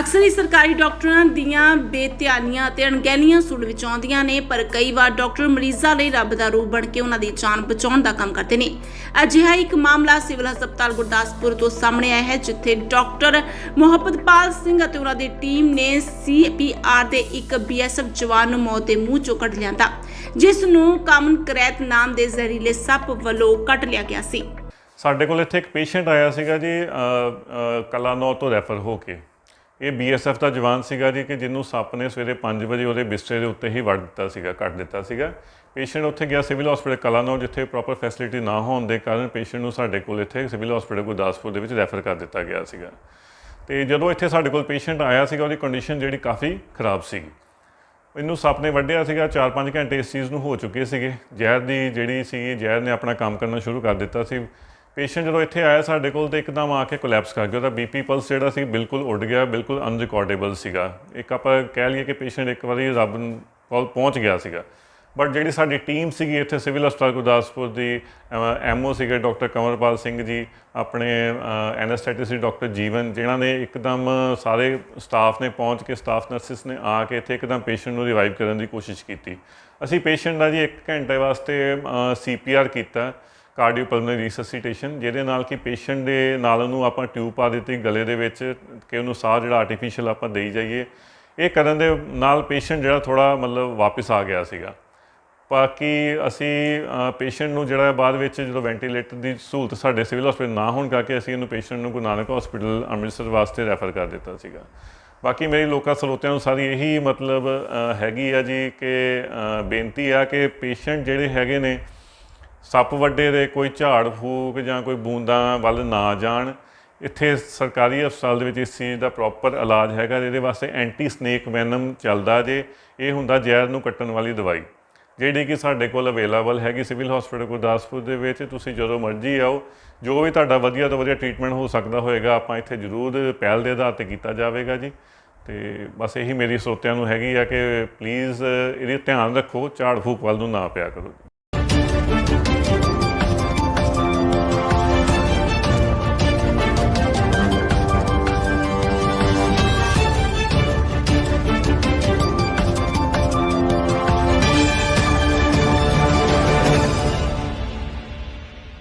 ਅਕਸਰ ਹੀ ਸਰਕਾਰੀ ਡਾਕਟਰਾਂ ਦੀਆਂ ਬੇਧਿਆਨੀਆਂ ਅਤੇ ਅਣਗਹਿਲੀਆਂ ਸੁਣ ਵਿੱਚ ਆਉਂਦੀਆਂ ਨੇ, ਪਰ ਕਈ ਵਾਰ ਡਾਕਟਰ ਮਰੀਜ਼ਾਂ ਲਈ ਰੱਬ ਦਾ ਰੂਪ ਬਣ ਕੇ ਉਹਨਾਂ ਦੀ ਜਾਨ ਬਚਾਉਣ ਦਾ ਕੰਮ ਕਰਦੇ ਨੇ। ਅਜਿਹਾ ਇੱਕ ਮਾਮਲਾ ਸਿਵਲ ਹਸਪਤਾਲ ਗੁਰਦਾਸਪੁਰ ਤੋਂ ਸਾਹਮਣੇ ਆਇਆ ਹੈ, ਜਿੱਥੇ ਡਾਕਟਰ ਮੁਹੱਬਤਪਾਲ ਸਿੰਘ ਅਤੇ ਉਹਨਾਂ ਦੀ ਟੀਮ ਨੇ ਸੀਪੀਆਰ ਦੇ ਇੱਕ ਬੀਐਸਐਫ ਜਵਾਨ ਨੂੰ ਮੌਤ ਦੇ ਮੂੰਹ ਚੋਂ ਕੱਢ ਲਿਆਂਦਾ, ਜਿਸ ਨੂੰ ਕਾਮਨ ਕਰੈਤ ਨਾਮ ਦੇ ਜ਼ਹਿਰੀਲੇ ਸੱਪ ਵੱਲੋਂ ਕੱਟ ਲਿਆ ਗਿਆ ਸੀ। ਸਾਡੇ ਕੋਲ ਇੱਥੇ ਇੱਕ ਪੇਸ਼ੈਂਟ ਆਇਆ ਸੀਗਾ ਜੀ ਕਲਾਨੌਰ ਤੋਂ ਰੈਫਰ ਹੋ ਕੇ। ਇਹ ਬੀਐਸਐਫ ਦਾ ਜਵਾਨ ਸੀਗਾ ਜੀ ਕਿ ਜਿਹਨੂੰ ਸੱਪ ਨੇ ਸਵੇਰੇ 5 ਵਜੇ ਉਹਦੇ ਬਿਸਤਰੇ ਦੇ ਉੱਤੇ ਹੀ ਵੜ ਦਿੱਤਾ ਸੀਗਾ ਕੱਟ ਦਿੱਤਾ ਸੀਗਾ। ਪੇਸ਼ੈਂਟ ਉੱਥੇ ਗਿਆ ਸਿਵਲ ਹਸਪੀਟਲ ਕਲਾਨੌਰ, ਜਿੱਥੇ ਪ੍ਰੋਪਰ ਫੈਸਿਲਿਟੀ ਨਾ ਹੋਣ ਦੇ ਕਾਰਨ ਪੇਸ਼ੈਂਟ ਨੂੰ ਸਾਡੇ ਕੋਲ ਇੱਥੇ ਸਿਵਲ ਹਸਪੀਟਲ ਗੁਰਦਾਸਪੁਰ ਦੇ ਵਿੱਚ ਰੈਫਰ ਕਰ ਦਿੱਤਾ ਗਿਆ ਸੀਗਾ। ਤੇ ਜਦੋਂ ਇੱਥੇ ਸਾਡੇ ਕੋਲ ਪੇਸ਼ੈਂਟ ਆਇਆ ਸੀਗਾ, ਉਹਦੀ ਕੰਡੀਸ਼ਨ ਜਿਹੜੀ ਕਾਫੀ ਖਰਾਬ ਸੀਗੀ। ਇਹਨੂੰ ਸੱਪ ਨੇ ਵੱਢਿਆ ਸੀਗਾ 4-5 ਘੰਟੇ ਇਸ ਚੀਜ਼ ਨੂੰ ਹੋ ਚੁੱਕੇ ਸੀਗੇ। ਜ਼ਹਿਰ ਦੀ ਜਿਹੜੀ ਸੀ ਜ਼ਹਿਰ ਨੇ ਆਪਣਾ ਕੰਮ ਕਰਨਾ ਸ਼ੁਰੂ ਕਰ ਦਿੱਤਾ ਸੀ। ਪੇਸ਼ੈਂਟ ਜਦੋਂ ਇੱਥੇ ਆਇਆ, ਸਾਡੇ ਕੋਲ ਤੇ ਇੱਕਦਮ ਆ ਕੇ ਕੋਲੈਪਸ ਕਰ ਗਿਆ। ਉਹਦਾ ਬੀਪੀ ਪਲਸ ਜਿਹੜਾ ਸੀ, ਬਿਲਕੁਲ ਉੱਡ ਗਿਆ, ਬਿਲਕੁਲ ਅਨਰਿਕਾਰਡੇਬਲ ਸੀਗਾ। ਇੱਕ ਆਪਾਂ ਕਹਿ ਲਈਏ ਕਿ ਪੇਸ਼ੈਂਟ ਇੱਕ ਵਾਰੀ ਰੱਬ ਕੋਲ ਪਹੁੰਚ ਗਿਆ ਸੀਗਾ। ਬਟ ਜਿਹੜੀ ਸਾਡੀ ਟੀਮ ਸੀਗੀ ਇੱਥੇ ਸਿਵਲ ਹਸਪਤਾਲ ਗੁਰਦਾਸਪੁਰ ਦੀ ਐਮਓ ਸੀਗੇ ਡਾਕਟਰ ਕਮਰਪਾਲ ਸਿੰਘ ਜੀ, ਆਪਣੇ ਐਨਸਥੈਟਿਸਟ ਡਾਕਟਰ ਜੀਵਨ, ਜਿਨ੍ਹਾਂ ਨੇ ਇੱਕਦਮ ਸਾਰੇ ਸਟਾਫ ਨੇ ਪਹੁੰਚ ਕੇ ਸਟਾਫ ਨਰਸਿਸ ਨੇ ਆ ਕੇ ਇੱਥੇ ਇੱਕਦਮ ਪੇਸ਼ੈਂਟ ਨੂੰ ਰਿਵਾਈਵ ਕਰਨ ਦੀ ਕੋਸ਼ਿਸ਼ ਕੀਤੀ। ਅਸੀਂ ਪੇਸ਼ੈਂਟ ਦਾ ਜੀ 1 ਘੰਟੇ ਵਾਸਤੇ ਸੀਪੀਆਰ ਕੀਤਾ। ਕਾਰਡੀਓਪਲਮਨਰੀ ਰਿਸਸੀਟੇਸ਼ਨ ਜਿਹਦੇ ਨਾਲ ਕਿ ਪੇਸ਼ੈਂਟ ਦੇ ਨਾਲ ਉਹਨੂੰ ਆਪਾਂ ਟਿਊਬ ਪਾ ਦਿੱਤੀ, ਗਲੇ ਦੇ ਵਿੱਚ ਕਿ ਉਹਨੂੰ ਸਾਹ ਜਿਹੜਾ ਆਰਟੀਫੀਸ਼ੀਅਲ ਆਪਾਂ ਦੇਈ ਜਾਈਏ। ਇਹ ਕਰਨ ਦੇ ਨਾਲ ਪੇਸ਼ੈਂਟ ਜਿਹੜਾ ਥੋੜਾ ਮਤਲਬ ਵਾਪਸ ਆ ਗਿਆ ਸੀਗਾ। ਬਾਕੀ ਅਸੀਂ ਪੇਸ਼ੈਂਟ ਨੂੰ ਜਿਹੜਾ ਬਾਅਦ ਵਿੱਚ ਜਦੋਂ ਵੈਂਟੀਲੇਟਰ ਦੀ ਸਹੂਲਤ ਸਾਡੇ ਸਿਵਲ ਹਸਪੀਟਲ ਨਾ ਹੋਣ ਕਰਕੇ ਅਸੀਂ ਇਹਨੂੰ ਪੇਸ਼ੈਂਟ ਨੂੰ ਗੁਰੂ ਨਾਨਕ ਹਸਪੀਟਲ ਅੰਮ੍ਰਿਤਸਰ ਵਾਸਤੇ ਰੈਫਰ ਕਰ ਦਿੱਤਾ ਸੀਗਾ। ਬਾਕੀ ਮੇਰੀ ਲੋਕਾਂ ਸਰੋਤਿਆਂ ਨੂੰ ਸਾਰੀ ਇਹੀ ਮਤਲਬ ਹੈਗੀ ਆ ਜੀ ਕਿ ਬੇਨਤੀ ਆ ਕਿ ਪੇਸ਼ੈਂਟ ਜਿਹੜੇ ਹੈਗੇ ਨੇ ਸੱਪ ਵੱਡੇ ਦੇ ਕੋਈ ਝਾੜ ਫੂਕ ਜਾਂ ਕੋਈ ਬੂੰਦਾਂ ਵੱਲ ਨਾ ਜਾਣ। ਇੱਥੇ ਸਰਕਾਰੀ ਹਸਪਤਾਲ ਦੇ ਵਿੱਚ ਇਸ ਚੀਜ਼ ਦਾ ਪ੍ਰੋਪਰ ਇਲਾਜ ਹੈਗਾ ਇਹਦੇ ਵਾਸਤੇ ਐਂਟੀ ਸਨੇਕ ਵੈਨਮ ਚੱਲਦਾ ਜੇ, ਇਹ ਹੁੰਦਾ ਜ਼ਹਿਰ ਨੂੰ ਕੱਟਣ ਵਾਲੀ ਦਵਾਈ। ਜਿਹੜੀ ਕਿ ਸਾਡੇ ਕੋਲ ਅਵੇਲੇਬਲ ਹੈਗੀ ਸਿਵਲ ਹਸਪੀਟਲ ਗੁਰਦਾਸਪੁਰ ਦੇ ਵਿੱਚ, ਤੁਸੀਂ ਜਦੋਂ ਮਰਜ਼ੀ ਆਓ, ਜੋ ਵੀ ਤੁਹਾਡਾ ਵਧੀਆ ਤੋਂ ਵਧੀਆ ਟ੍ਰੀਟਮੈਂਟ ਹੋ ਸਕਦਾ ਹੋਏਗਾ, ਆਪਾਂ ਇੱਥੇ ਜ਼ਰੂਰ ਪਹਿਲ ਦੇ ਆਧਾਰ ਤੇ ਕੀਤਾ ਜਾਵੇਗਾ ਜੀ। ਤੇ ਬਸ ਇਹੀ ਮੇਰੀ ਸਰੋਤਿਆਂ ਨੂੰ ਹੈਗੀ ਆ ਕਿ ਪਲੀਜ਼ ਇਹਦੇ ਧਿਆਨ ਰੱਖੋ, ਝਾੜ ਫੂਕ ਵੱਲ ਨੂੰ ਨਾ ਪਿਆ ਕਰੋ।